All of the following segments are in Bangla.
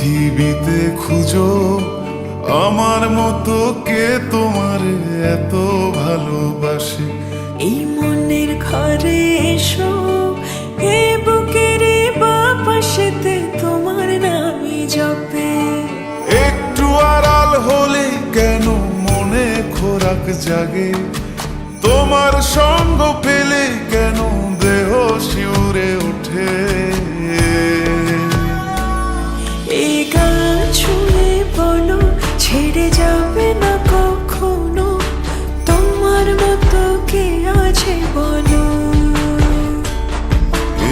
পৃথিবীতে খুঁজো আমার মতো কে তোমার এত ভালোবাসে? এই মনের ঘরে এসো হে বুকের বাপাশেতে তোমার নামে জপে। একটু আড়াল হলে কেন মনে খোরাক জাগে? তোমার সঙ্গ পেয়ে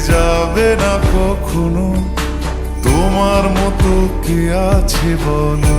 যাবে না কখনো? তোমার মতো কে আছে বলো?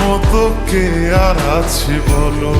মতো কে আর আছে বলো?